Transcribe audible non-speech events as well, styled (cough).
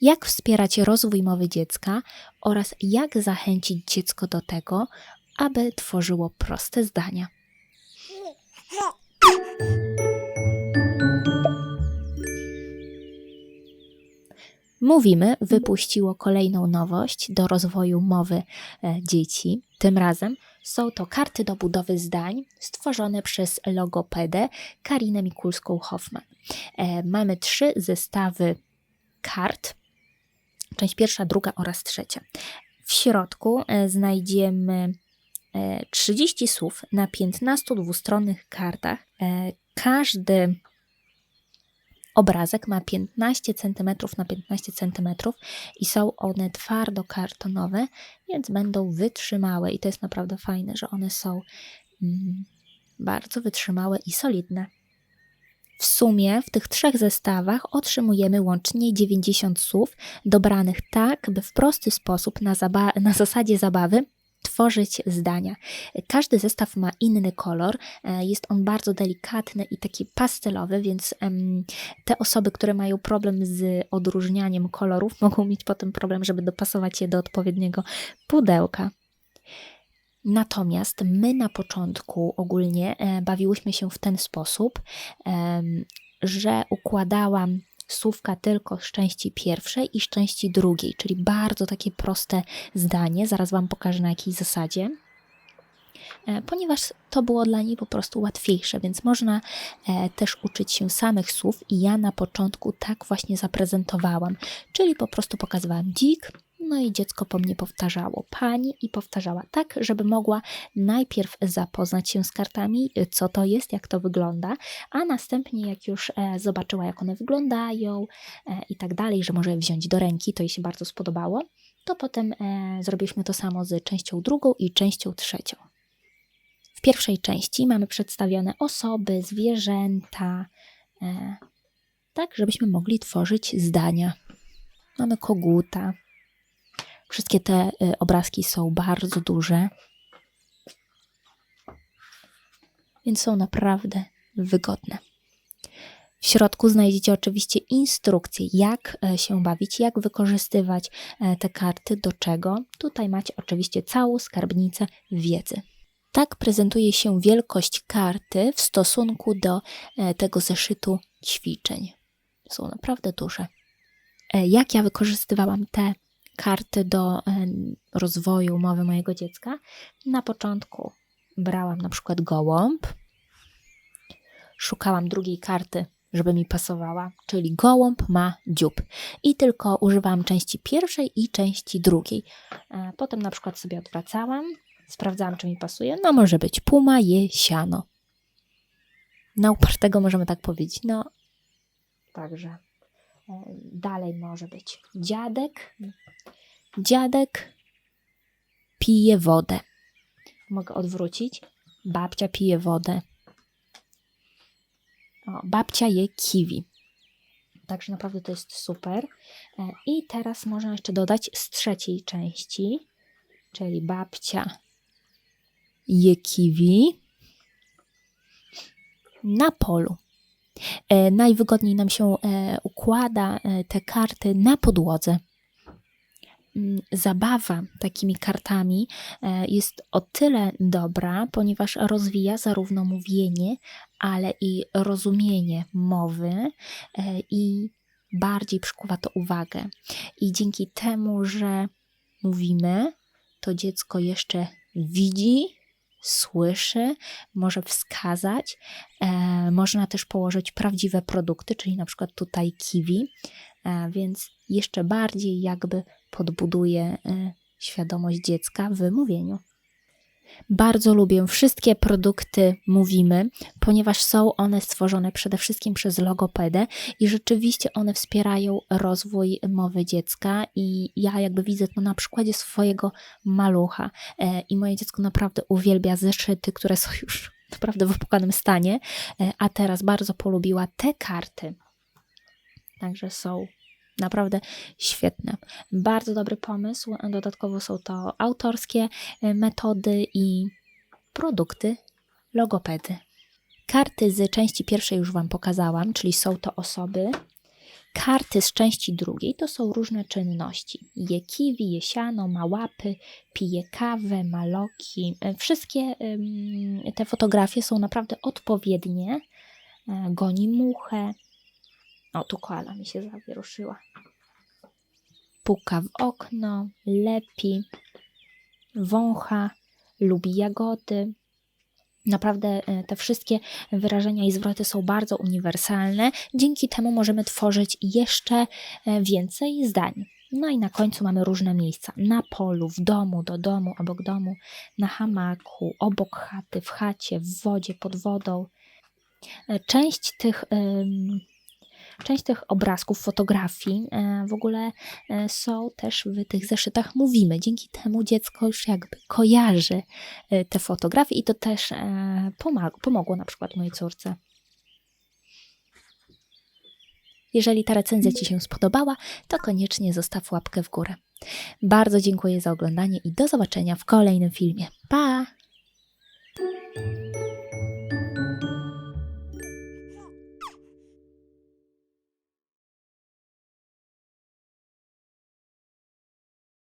jak wspierać rozwój mowy dziecka oraz jak zachęcić dziecko do tego, aby tworzyło proste zdania. Mówimy wypuściło kolejną nowość do rozwoju mowy e, dzieci. Tym razem są to karty do budowy zdań stworzone przez logopedę Karinę Mikulską-Hoffman. E, Mamy trzy zestawy kart. Część pierwsza, druga oraz trzecia. W środku e, znajdziemy e, 30 słów na 15 dwustronnych kartach. E, Każdy obrazek ma 15 cm na 15 cm i są one twardo kartonowe, więc będą wytrzymałe i to jest naprawdę fajne, że one są mm, bardzo wytrzymałe i solidne. W sumie w tych trzech zestawach otrzymujemy łącznie 90 słów dobranych tak, by w prosty sposób na, zaba- na zasadzie zabawy tworzyć zdania. Każdy zestaw ma inny kolor, e, jest on bardzo delikatny i taki pastelowy, więc te osoby, które mają problem z odróżnianiem kolorów, mogą mieć potem problem, żeby dopasować je do odpowiedniego pudełka. Natomiast my na początku ogólnie e, bawiłyśmy się w ten sposób, że układałam słówka tylko z części pierwszej i z części drugiej, czyli bardzo takie proste zdanie. Zaraz Wam pokażę na jakiej zasadzie. E, Ponieważ to było dla niej po prostu łatwiejsze, więc można e, też uczyć się samych słów, i ja na początku tak właśnie zaprezentowałam, czyli po prostu pokazywałam dzik, no i dziecko po mnie powtarzało pani i powtarzała tak, żeby mogła najpierw zapoznać się z kartami, y, co to jest, jak to wygląda, a następnie jak już e, zobaczyła, jak one wyglądają e, i tak dalej, że może wziąć do ręki, to jej się bardzo spodobało, to potem e, zrobiliśmy to samo z częścią drugą i częścią trzecią. W pierwszej części mamy przedstawione osoby, zwierzęta, tak żebyśmy mogli tworzyć zdania. Mamy koguta. Wszystkie te y, obrazki są bardzo duże, więc są naprawdę wygodne. W środku znajdziecie oczywiście instrukcje, jak e, się bawić, jak wykorzystywać e, te karty, do czego. Tutaj macie oczywiście całą skarbnicę wiedzy. Tak prezentuje się wielkość karty w stosunku do e, tego zeszytu ćwiczeń. Są naprawdę duże. Jak ja wykorzystywałam te karty do em, rozwoju mowy mojego dziecka? Na początku brałam na przykład gołąb, szukałam drugiej karty, żeby mi pasowała, czyli gołąb ma dziób. I tylko używałam części pierwszej i części drugiej. E, Potem na przykład sobie odwracałam, sprawdzałam, czy mi pasuje. No może być puma je siano. Na upartego możemy tak powiedzieć. No, także e, dalej może być dziadek. Dziadek pije wodę. Mogę odwrócić. Babcia pije wodę. O, babcia je kiwi. Także naprawdę to jest super. E, I teraz można jeszcze dodać z trzeciej części, czyli babcia je kiwi na polu. E, najwygodniej nam się e, układa te karty na podłodze. Mm, Zabawa takimi kartami e, jest o tyle dobra, ponieważ rozwija zarówno mówienie, ale i rozumienie mowy e, i bardziej przykuwa to uwagę. I dzięki temu, że mówimy, to dziecko jeszcze widzi, słyszy, może wskazać. E, można też położyć prawdziwe produkty, czyli na przykład tutaj kiwi, więc jeszcze bardziej jakby podbuduje e, świadomość dziecka w mówieniu. Bardzo lubię wszystkie produkty Mówimy, ponieważ są one stworzone przede wszystkim przez logopedę i rzeczywiście one wspierają rozwój mowy dziecka i ja jakby widzę to na przykładzie swojego malucha e, i moje dziecko naprawdę uwielbia zeszyty, które są już (laughs) naprawdę w opłakanym stanie, e, a teraz bardzo polubiła te karty. Także są naprawdę świetne. Bardzo dobry pomysł. Dodatkowo są to autorskie e, metody i produkty logopedy. Karty z części pierwszej już Wam pokazałam, czyli są to osoby, Karty z części drugiej to są różne czynności. Je kiwi, je siano, ma łapy, pije kawę, ma loki. E, Wszystkie te fotografie są naprawdę odpowiednie. E, Goni muchę. O, tu koala mi się zawieruszyła. Puka w okno, lepi, wącha, lubi jagody. Naprawdę e, te wszystkie wyrażenia i zwroty są bardzo uniwersalne. Dzięki temu możemy tworzyć jeszcze e, więcej zdań. No i na końcu mamy różne miejsca. Na polu, w domu, do domu, obok domu, na hamaku, obok chaty, w chacie, w wodzie, pod wodą. E, Część tych, em, część tych obrazków, fotografii e, w ogóle e, są też w tych zeszytach mówimy. Dzięki temu dziecko już jakby kojarzy e, te fotografie i to też pomag- pomogło na przykład mojej córce. Jeżeli ta recenzja Ci się spodobała, to koniecznie zostaw łapkę w górę. Bardzo dziękuję za oglądanie i do zobaczenia w kolejnym filmie. Pa!